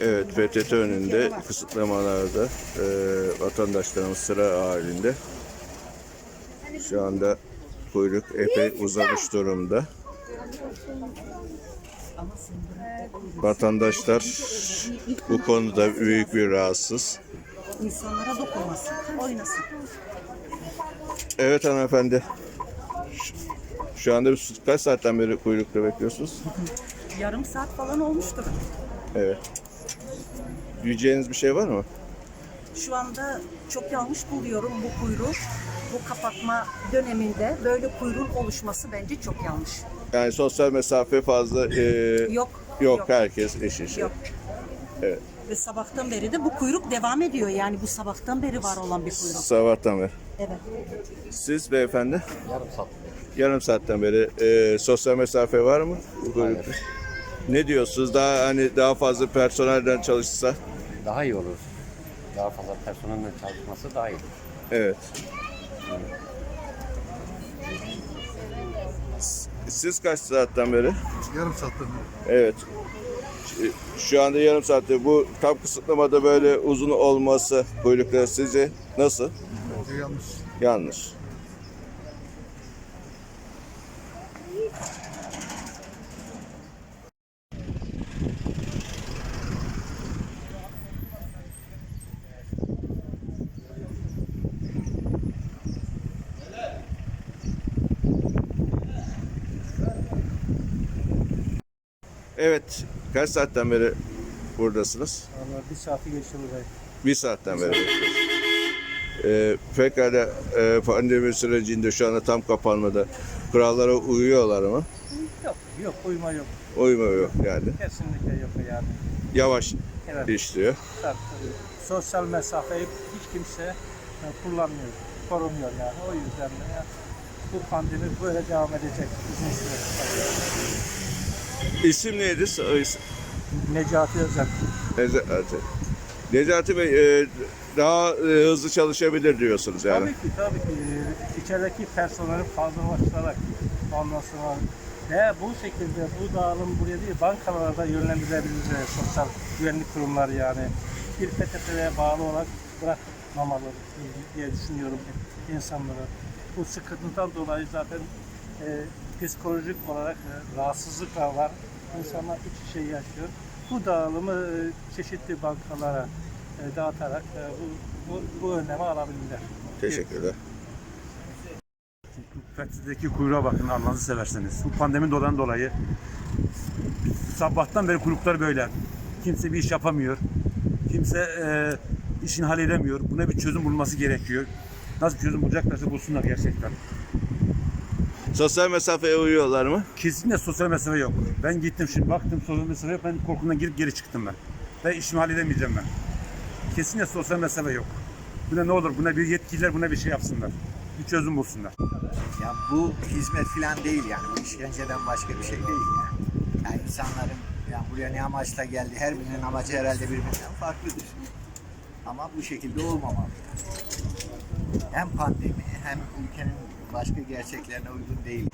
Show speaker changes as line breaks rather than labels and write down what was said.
Evet, PTT önünde kısıtlamalarda e, vatandaşlarımız sıra halinde. Şu anda kuyruk epey uzamış durumda. Vatandaşlar bu konuda büyük bir rahatsız.
İnsanlara dokunmasın, oynasın.
Evet hanımefendi. Şu- anda kaç saatten beri kuyrukta bekliyorsunuz?
Yarım saat falan olmuştur.
Evet. Diyeceğiniz bir şey var mı?
Şu anda çok yanlış buluyorum bu kuyruğu. Bu kapatma döneminde böyle kuyruğun oluşması bence çok yanlış.
Yani sosyal mesafe fazla e,
Yok.
yok, herkes eş eşi.
Yok.
Evet.
Ve sabahtan beri de bu kuyruk devam ediyor. Yani bu sabahtan beri var olan bir kuyruk.
Sabahtan beri.
Evet.
Siz beyefendi?
Yarım saat.
Yarım saatten beri e, sosyal mesafe var mı? bu kuyrukta? Ne diyorsunuz? Daha hani daha fazla personelden çalışsa?
Daha iyi olur. Daha fazla personelle çalışması daha iyi.
Evet. Siz kaç saatten beri?
Yarım saatten
Evet. Şu- anda yarım saatte bu tam kısıtlamada böyle uzun olması kuyruklar sizce nasıl?
bence yanlış.
Yanlış. Evet, kaç saatten beri buradasınız?
Valla bir saati geçti burayı.
Bir saatten beri. Ee, pekala e, pandemi sürecinde şu anda tam kapanmada kurallara uyuyorlar mı?
Yok, yok uyuma yok.
Uyma yok yani.
Kesinlikle yok yani.
Yavaş
Evet.
işliyor.
Tabii, tabii. Sosyal mesafeyi hiç kimse e, kullanmıyor, korumuyor yani. O yüzden de ya, bu pandemi böyle devam edecek uzun süre.
İsim neydi? İsim-
Necati Özel.
Necati. Necati Bey e, daha e, hızlı çalışabilir diyorsunuz yani.
Tabii ki tabii ki e, içerideki personeli fazlalaştırarak sonra ve bu şekilde bu dağılım buraya değil bankalara da yönlendirilebilir e, sosyal güvenlik kurumları yani bir PTT'ye bağlı olarak bırakmamalı diye düşünüyorum insanları. Bu sıkıntıdan dolayı zaten e, psikolojik olarak e, rahatsızlıklar var. İnsanlar iç içe yaşıyor. Bu dağılımı e, çeşitli bankalara e, dağıtarak e, bu, bu, bu önlemi alabilirler.
Teşekkürler.
Fethi'deki kuyruğa bakın Allah'ınızı severseniz. Bu pandemi dolan dolayı sabahtan beri kuyruklar böyle. Kimse bir iş yapamıyor. Kimse e, işini halledemiyor. Buna bir çözüm bulması gerekiyor. Nasıl çözüm bulacaklarsa bulsunlar gerçekten.
Sosyal mesafeye uyuyorlar mı?
Kesinlikle sosyal mesafe yok. Ben gittim şimdi baktım sosyal mesafe yok. Ben korkumdan girip geri çıktım ben. Ben işimi halledemeyeceğim ben. Kesinlikle sosyal mesafe yok. Buna ne olur? Buna bir yetkililer buna bir şey yapsınlar. Bir çözüm bulsunlar.
Ya bu hizmet falan değil yani. Bu işkenceden başka bir şey değil yani. Yani insanların yani buraya ne amaçla geldi, her birinin amacı herhalde birbirinden farklıdır. Ama bu şekilde olmamalı yani. Hem pandemi hem ülkenin başka gerçeklerine uygun değil.